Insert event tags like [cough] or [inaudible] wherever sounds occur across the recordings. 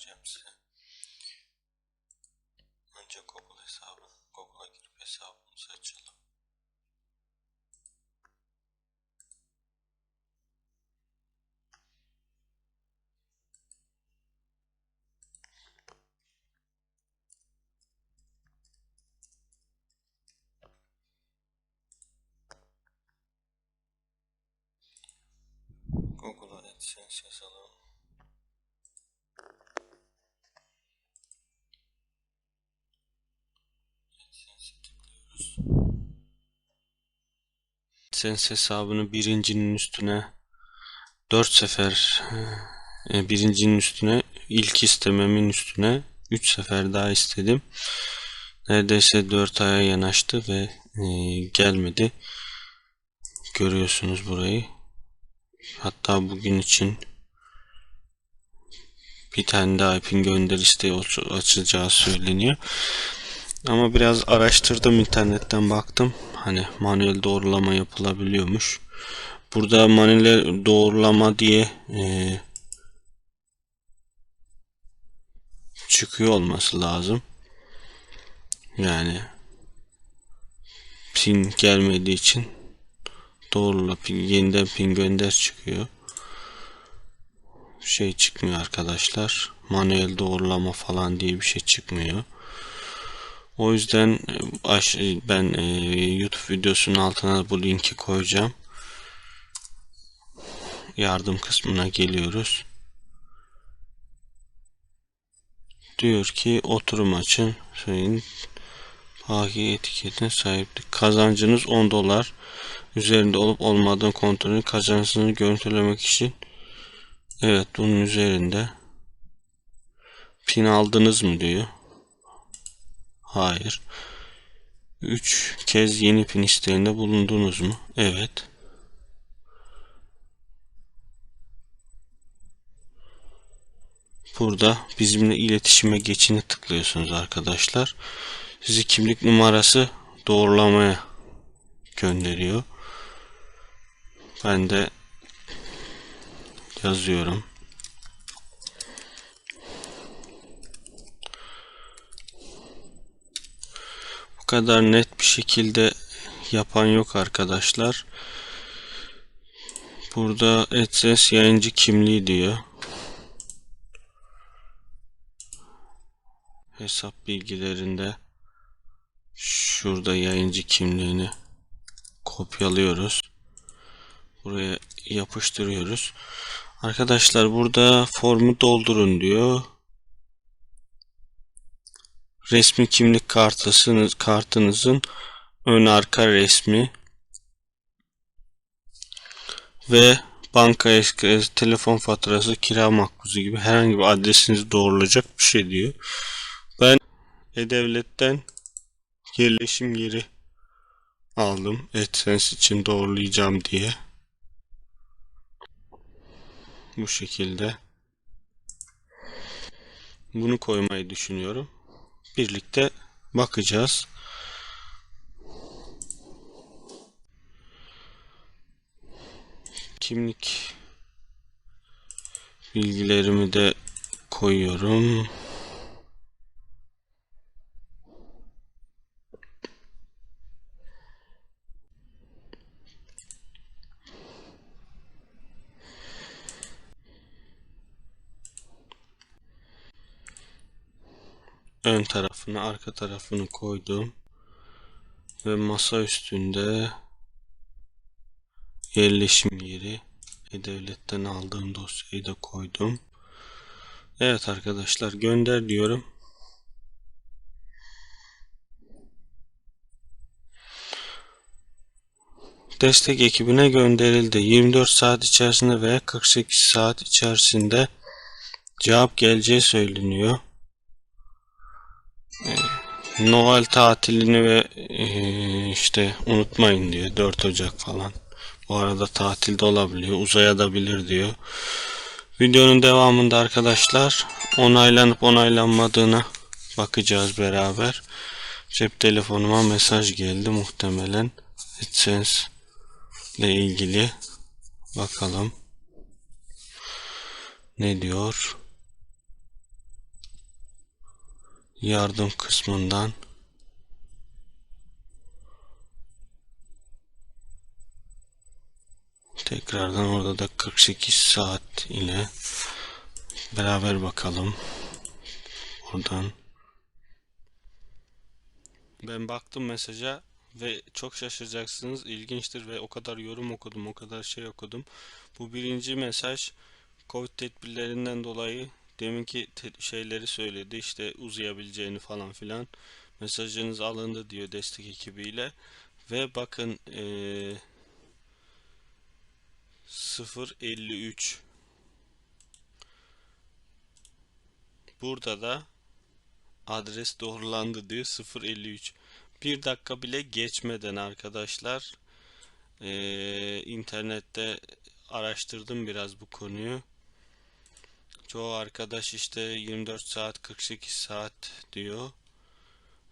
göstereceğim size. Önce Google hesabı. Google'a girip hesabımızı açalım. Google'a AdSense yazalım. AdSense hesabını birincinin üstüne 4 sefer e, birincinin üstüne ilk istememin üstüne 3 sefer daha istedim. Neredeyse 4 aya yanaştı ve e, gelmedi. Görüyorsunuz burayı. Hatta bugün için bir tane daha ipin gönder isteği açacağı söyleniyor. Ama biraz araştırdım internetten baktım. Hani manuel doğrulama yapılabiliyormuş. Burada manuel doğrulama diye e, çıkıyor olması lazım. Yani pin gelmediği için doğrula pin yeniden pin gönder çıkıyor. Şey çıkmıyor arkadaşlar. Manuel doğrulama falan diye bir şey çıkmıyor. O yüzden ben e, YouTube videosunun altına bu linki koyacağım. Yardım kısmına geliyoruz. Diyor ki oturum açın. Söyleyin. Baki etiketine sahiplik. Kazancınız 10 dolar. Üzerinde olup olmadığını kontrolü kazancını görüntülemek için Evet bunun üzerinde pin aldınız mı diyor. Hayır. 3 kez yeni pin isteğinde bulundunuz mu? Evet. Burada bizimle iletişime geçini tıklıyorsunuz arkadaşlar. Sizi kimlik numarası doğrulamaya gönderiyor. Ben de yazıyorum. Kadar net bir şekilde yapan yok arkadaşlar. Burada AdSense yayıncı kimliği diyor. Hesap bilgilerinde şurada yayıncı kimliğini kopyalıyoruz. Buraya yapıştırıyoruz. Arkadaşlar burada formu doldurun diyor. Resmi kimlik kartısınız, kartınızın ön arka resmi ve banka eski, telefon faturası, kira makbuzu gibi herhangi bir adresinizi doğrulayacak bir şey diyor. Ben E-Devlet'ten yerleşim yeri aldım. AdSense için doğrulayacağım diye. Bu şekilde. Bunu koymayı düşünüyorum. Birlikte bakacağız. Kimlik bilgilerimi de koyuyorum. Ön tarafını arka tarafını koydum ve masa üstünde yerleşim yeri ve devletten aldığım dosyayı da koydum. Evet arkadaşlar gönder diyorum. Destek ekibine gönderildi. 24 saat içerisinde veya 48 saat içerisinde cevap geleceği söyleniyor. Noel tatilini ve e, işte unutmayın diyor 4 Ocak falan. Bu arada tatilde olabiliyor uzayabilir diyor. Videonun devamında arkadaşlar onaylanıp onaylanmadığına bakacağız beraber. Cep telefonuma mesaj geldi muhtemelen. AdSense ile ilgili bakalım ne diyor. Yardım kısmından tekrardan orada da 48 saat ile beraber bakalım. Oradan ben baktım mesaja ve çok şaşıracaksınız. İlginçtir ve o kadar yorum okudum, o kadar şey okudum. Bu birinci mesaj Covid tedbirlerinden dolayı deminki şeyleri söyledi. İşte uzayabileceğini falan filan. Mesajınız alındı diyor destek ekibiyle. Ve bakın eee 053 Burada da adres doğrulandı diyor 053. Bir dakika bile geçmeden arkadaşlar eee, internette araştırdım biraz bu konuyu. Çoğu arkadaş işte 24 saat 48 saat diyor.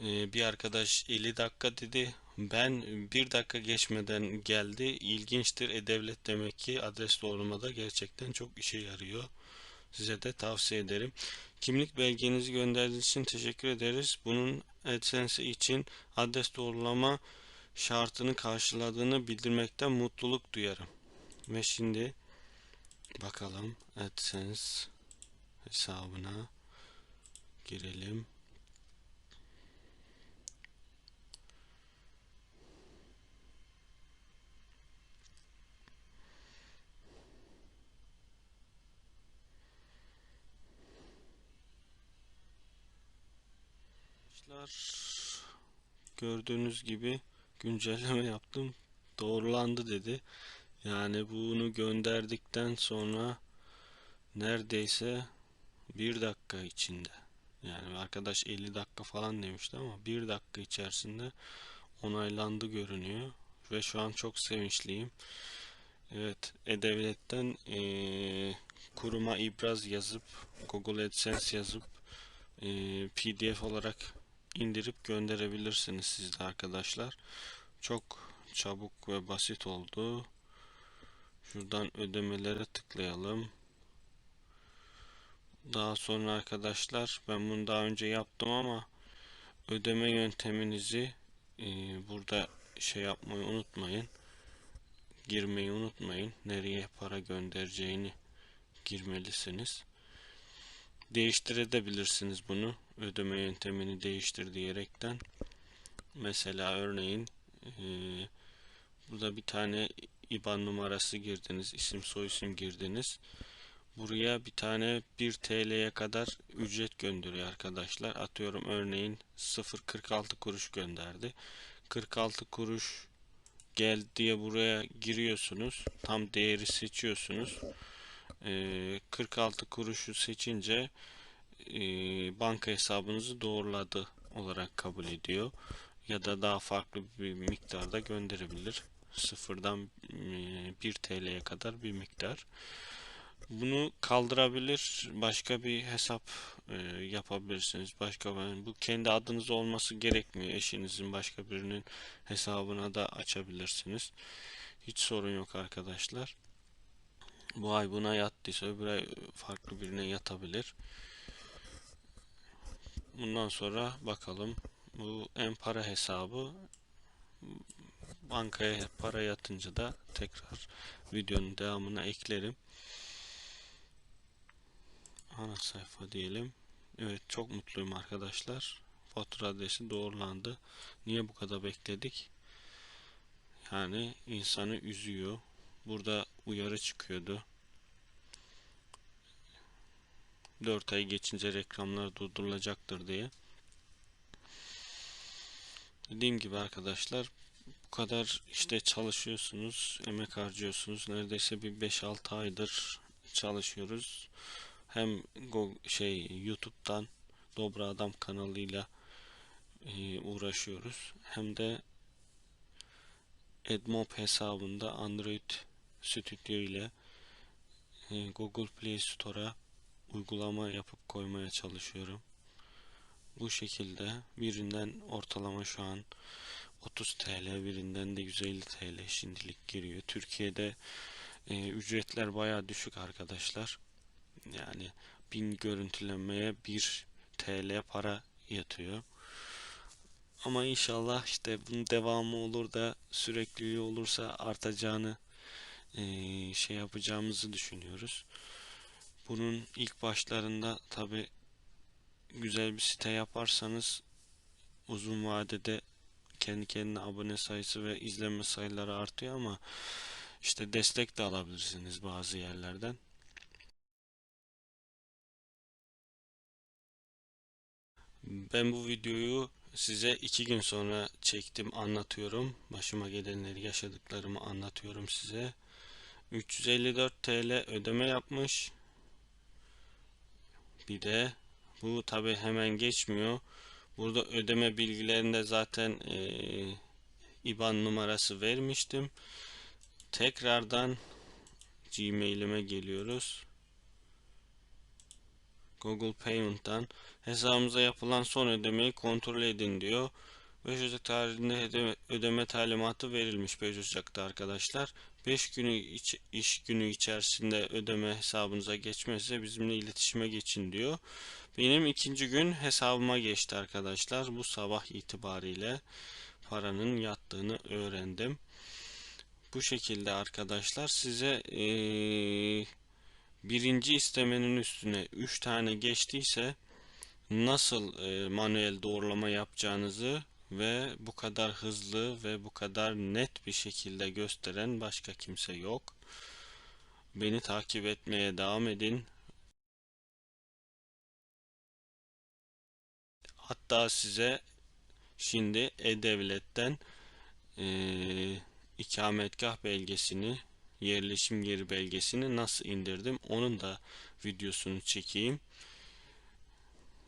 Eee, bir arkadaş 50 dakika dedi. Ben bir dakika geçmeden geldi. İlginçtir. E-Devlet demek ki adres doğrulamada gerçekten çok işe yarıyor. Size de tavsiye ederim. Kimlik belgenizi gönderdiğiniz için teşekkür ederiz. Bunun AdSense için adres doğrulama şartını karşıladığını bildirmekten mutluluk duyarım. Ve şimdi bakalım AdSense hesabına girelim. Arkadaşlar gördüğünüz gibi güncelleme yaptım. Doğrulandı dedi. Yani bunu gönderdikten sonra neredeyse bir dakika içinde. Yani arkadaş 50 dakika falan demişti ama bir dakika içerisinde onaylandı görünüyor. Ve şu an çok sevinçliyim. Evet, E-Devlet'ten eee, kuruma ibraz yazıp Google AdSense yazıp eee, PDF olarak indirip gönderebilirsiniz siz de arkadaşlar. Çok çabuk ve basit oldu. Şuradan ödemelere tıklayalım. Daha sonra arkadaşlar ben bunu daha önce yaptım ama ödeme yönteminizi e, burada şey yapmayı unutmayın. Girmeyi unutmayın. Nereye para göndereceğini girmelisiniz. Değiştirebilirsiniz bunu. Ödeme yöntemini değiştir diyerekten. Mesela örneğin e, burada bir tane IBAN numarası girdiniz. isim soyisim girdiniz. Buraya bir tane 1 TL'ye kadar ücret gönderiyor arkadaşlar. Atıyorum örneğin 0.46 kuruş gönderdi. 46 kuruş gel diye buraya giriyorsunuz. Tam değeri seçiyorsunuz. Ee, 46 kuruşu seçince e, banka hesabınızı doğruladı olarak kabul ediyor. Ya da daha farklı bir miktarda gönderebilir. Sıfırdan e, 1 TL'ye kadar bir miktar. Bunu kaldırabilir, başka bir hesap e, yapabilirsiniz. Başka bu kendi adınız olması gerekmiyor. Eşinizin başka birinin hesabına da açabilirsiniz. Hiç sorun yok arkadaşlar. Bu ay buna yattıysa öbür ay farklı birine yatabilir. Bundan sonra bakalım. Bu en para hesabı bankaya para yatınca da tekrar videonun devamına eklerim. Ana sayfa diyelim. Evet çok mutluyum arkadaşlar. Fatura adresi doğrulandı. Niye bu kadar bekledik? Yani insanı üzüyor. Burada uyarı çıkıyordu. 4 ay geçince reklamlar durdurulacaktır diye. Dediğim gibi arkadaşlar bu kadar işte çalışıyorsunuz, emek harcıyorsunuz. Neredeyse bir 5-6 aydır çalışıyoruz. Hem Go şey YouTube'dan Dobra Adam kanalıyla e, uğraşıyoruz. Hem de Edmob hesabında Android Studio ile e, Google Play Store'a uygulama yapıp koymaya çalışıyorum. Bu şekilde birinden ortalama şu an 30 TL birinden de 150 TL şimdilik giriyor. Türkiye'de e, ücretler baya düşük arkadaşlar. Yani 1000 görüntülemeye 1 TL para yatıyor. Ama inşallah işte bunun devamı olur da sürekliliği olursa artacağını eee, şey yapacağımızı düşünüyoruz. Bunun ilk başlarında tabi güzel bir site yaparsanız uzun vadede kendi kendine abone sayısı ve izlenme sayıları artıyor ama işte destek de alabilirsiniz bazı yerlerden. Ben bu videoyu size iki gün sonra çektim anlatıyorum. Başıma gelenleri yaşadıklarımı anlatıyorum size. 354 TL ödeme yapmış. Bir de bu tabi hemen geçmiyor. Burada ödeme bilgilerinde zaten eee, IBAN numarası vermiştim. Tekrardan Gmail'ime geliyoruz. Google Payment'tan hesabımıza yapılan son ödemeyi kontrol edin diyor. 5 Ocak tarihinde ödeme, talimatı verilmiş 5 Ocak'ta arkadaşlar. 5 günü iç- iş günü içerisinde ödeme hesabınıza geçmezse bizimle iletişime geçin diyor. Benim ikinci gün hesabıma geçti arkadaşlar. Bu sabah itibariyle paranın yattığını öğrendim. Bu şekilde arkadaşlar size eee, birinci istemenin üstüne 3 tane geçtiyse nasıl eee, manuel doğrulama yapacağınızı ve bu kadar hızlı ve bu kadar net bir şekilde gösteren başka kimse yok. Beni takip etmeye devam edin. Hatta size şimdi E-Devlet'ten eee, ikametgah belgesini, yerleşim yeri belgesini nasıl indirdim onun da videosunu çekeyim.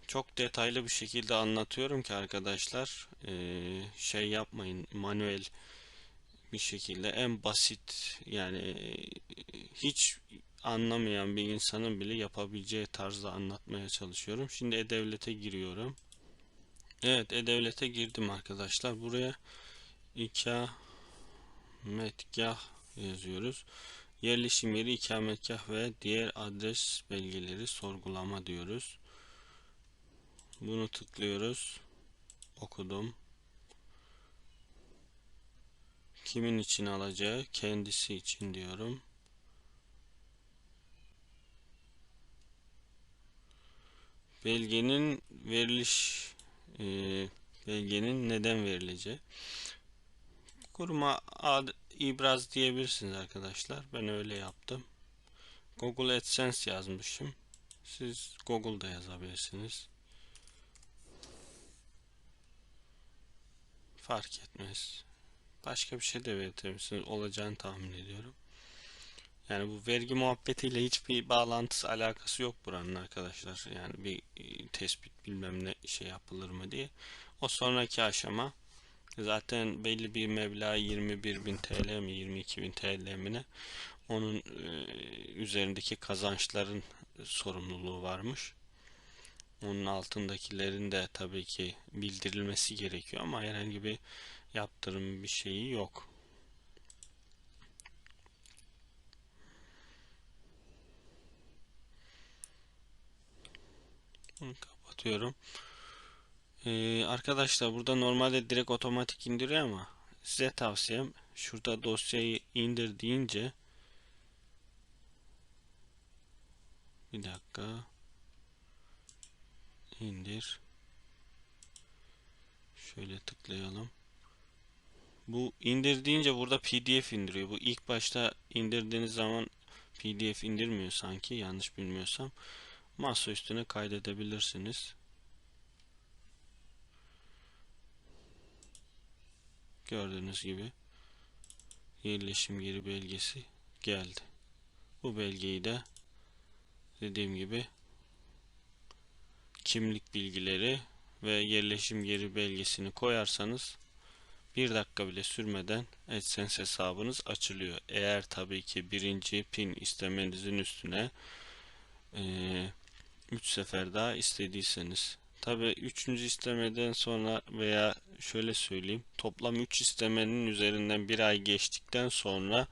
Çok detaylı bir şekilde anlatıyorum ki arkadaşlar eee, şey yapmayın manuel bir şekilde en basit yani eee, hiç anlamayan bir insanın bile yapabileceği tarzda anlatmaya çalışıyorum. Şimdi E-Devlet'e giriyorum. Evet E-Devlet'e girdim arkadaşlar. Buraya ikametgah yazıyoruz. Yerleşim yeri ikametgah ve diğer adres belgeleri sorgulama diyoruz. Bunu tıklıyoruz. Okudum. Kimin için alacağı? Kendisi için diyorum. Belgenin veriliş e, belgenin neden verileceği. Kuruma ad, ibraz diyebilirsiniz arkadaşlar. Ben öyle yaptım. Google AdSense yazmışım. Siz Google'da yazabilirsiniz. Fark etmez. Başka bir şey de verebilirsiniz. Olacağını tahmin ediyorum. Yani bu vergi muhabbetiyle hiçbir bağlantısı alakası yok buranın arkadaşlar. Yani bir e, tespit bilmem ne şey yapılır mı diye. O sonraki aşama zaten belli bir meblağ 21.000 TL mi 22.000 TL mi ne onun e, üzerindeki kazançların sorumluluğu varmış. Onun altındakilerin de tabii ki bildirilmesi gerekiyor ama herhangi bir yaptırım bir şeyi yok. Bunu kapatıyorum. Ee, arkadaşlar burada normalde direkt otomatik indiriyor ama size tavsiyem şurada dosyayı indir deyince bir dakika. İndir. Şöyle tıklayalım. Bu indir deyince burada pdf indiriyor. Bu ilk başta indirdiğiniz zaman pdf indirmiyor sanki yanlış bilmiyorsam. Masa üstüne kaydedebilirsiniz gördüğünüz gibi yerleşim yeri belgesi geldi bu belgeyi de dediğim gibi kimlik bilgileri ve yerleşim yeri belgesini koyarsanız bir dakika bile sürmeden AdSense hesabınız açılıyor. Eğer tabii ki birinci pin istemenizin üstüne 3 sefer daha istediyseniz. Tabii üçüncü istemeden sonra veya şöyle söyleyeyim toplam 3 istemenin üzerinden bir ay geçtikten sonra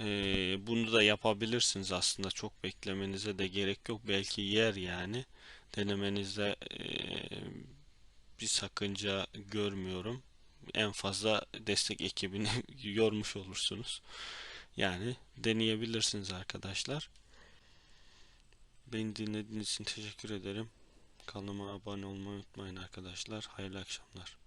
Ee, bunu da yapabilirsiniz aslında. Çok beklemenize de gerek yok. Belki yer yani. Denemenizde ee, bir sakınca görmüyorum. En fazla destek ekibini [laughs] yormuş olursunuz. Yani deneyebilirsiniz arkadaşlar. Beni dinlediğiniz için teşekkür ederim kanalıma abone olmayı unutmayın arkadaşlar. Hayırlı akşamlar